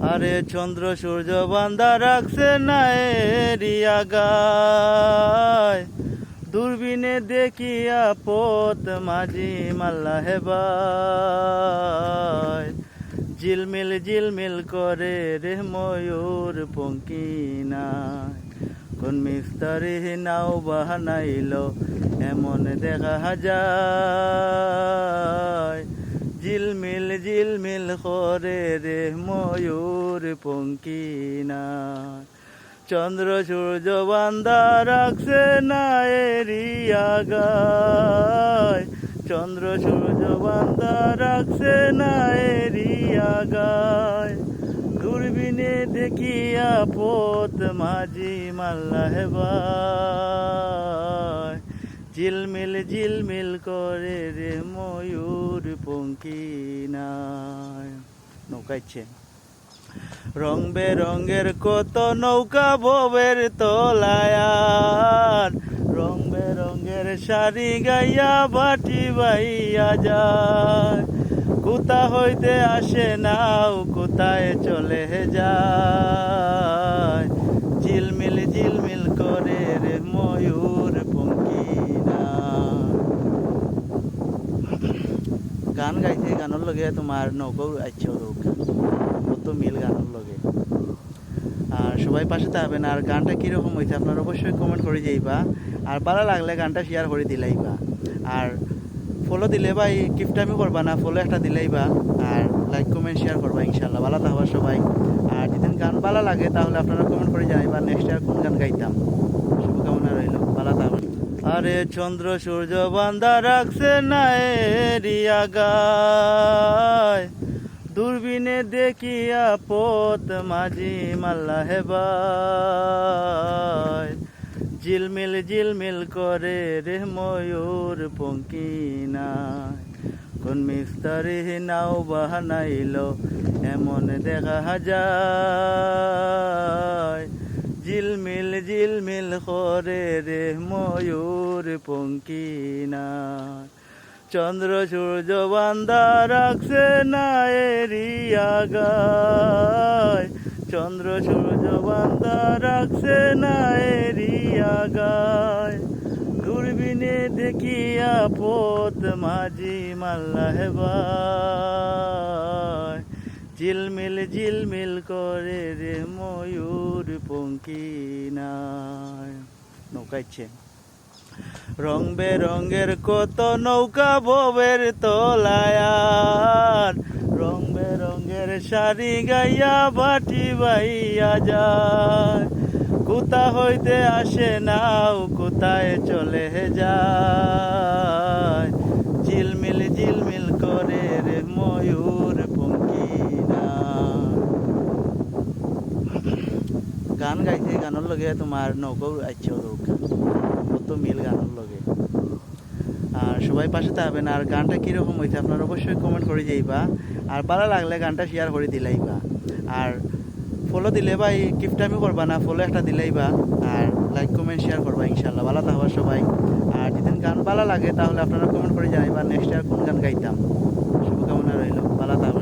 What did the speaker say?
আরে চন্দ্র সূর্য বান্দা রাখছে না এরিয়া গায় দূরবীনে দেখিয়া পথ মাঝি মাল্লা হেবায় ঝিলমিল ঝিলমিল করে রে ময়ূর পঙ্কিনা কোন মিস্তারি নাও বাহানাইল, এমন দেখা যায়। ঝিলমিল ঝিলমিল করে রে ময়ূর পঙ্কিনা। চন্দ্র সূর্য বান্দা রাখছে না এরিয়া গায় চন্দ্র সূর্য বান্দা রাখছে না এরিয়া গায় দূরবীনে দেখিয়া পথ মাঝি হেবায় ঝিলমিল ঝিলমিল করে রে ময়ূর পঙ্কিনায় নৌকাইছে রং বেরঙের কত নৌকা ভবের তোলায়ার। রং বেরঙের শাড়ি গাইয়া বাটি বাইয়া যায়। কোথা হইতে আসে নাও কোথায় চলে যায় ঝিলমিল ঝিলমিল করে রে ময়ূর পঙ্কিনা গান গাইছে গানের লগে তোমার নৌকাও আইছে কত মিল গানের লগে। আর সবাই পাশে থাকবেন আর গানটা কীরকম হয়েছে আপনারা অবশ্যই কমেন্ট করে যাইবা আর ভালো লাগলে গানটা শেয়ার করে দিলাইবা আর ফলো দিলে বা এই গিফটামি করবা না ফলো একটা দিলেইবা আর লাইক কমেন্ট শেয়ার করবা ইনশাল্লাহ ভালো থাকবা সবাই। আর যেদিন গান ভালো লাগে, তাহলে আপনারা কমেন্ট করে জানাইবা নেক্সট ইয়ার কোন গান গাইতাম শুভকামনা রইল ভালো থাকবেন আরে চন্দ্র সূর্য বান্দা রাখছে না এরিয়া গায় দূরবীনে দেখিয়া পথ মাঝি মাল্লা হেবায় ঝিলমিল ঝিলমিল করে রে ময়ূর পঙ্কিনা কোন মিস্তারি নাও বাহানাইল, এমন দেখা যায়। ঝিলমিল ঝিলমিল করে রে ময়ূর পঙ্কিনা। চন্দ্র সূর্য বান্দা রাখছে না এরিয়া গায় চন্দ্র সূর্য বান্দা রাখছে না এরিয়া গায় দূরবীনে দেখিয়া পথ মাঝি মাল্লা হেবায় ঝিলমিল ঝিলমিল করে রে ময়ূর পঙ্কিনায়। নৌকাইছে রং বেরঙের কত নৌকা ভবের তোলায়ার রং বেরঙের শাড়ি গাইয়া বাটি বাইয়া যায়। কোথা হইতে আসে নাও কোথায় চলে যায় ঝিলমিল ঝিলমিল করে রে ময়ূর পঙ্কিনা গান গাইছে গানের লগে তোমার নৌকাও আইছে নৌকা কত মিল গানের লগে। আর সবাই পাশে থাকবেন। আর গানটা কীরকম হয়েছে আপনারা অবশ্যই কমেন্ট করে যাইবা আর ভালো লাগলে গানটা শেয়ার করে দিলাইবা আর ফলো দিলে বা গিফটামি করবা না ফলো একটা দিলাইবা আর লাইক কমেন্ট শেয়ার করবা ইনশাল্লাহ ভালো থাকবা সবাই। আর যেদিন গান ভালো লাগে, তাহলে আপনারা কমেন্ট করে জানাইবা। নেক্সট ইয়ার কোন গান গাইতাম? শুভকামনা রইল। ভালো থাকবা।